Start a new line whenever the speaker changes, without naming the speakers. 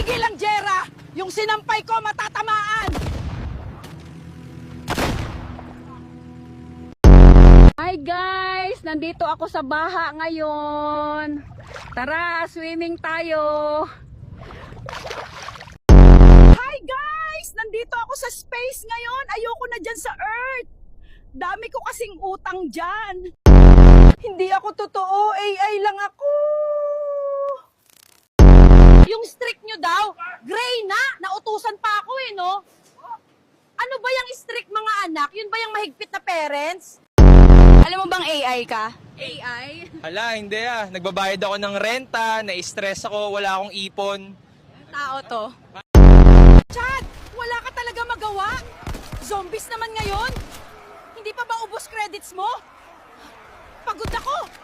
Tumigil ang Jera! Yung sinampay ko matatamaan! Hi guys! Nandito ako sa baha ngayon. Tara, swimming tayo. Hi guys! Nandito ako sa space ngayon. Ayoko na dyan sa Earth. Dami ko kasing utang dyan. Hindi ako totoo. AI lang ako. Yung streak nyo daw, gray na. Nautusan pa ako eh, no? Ano ba yung streak mga anak? Yun ba yung mahigpit na parents? Alam mo bang AI ka? AI?
Hala, hindi ah. Nagbabayad ako ng renta, na-stress ako, wala akong ipon.
Tao to. Chad! Wala ka talaga magawa? Zombies naman ngayon? Hindi pa ba ubos credits mo? Pagod ako!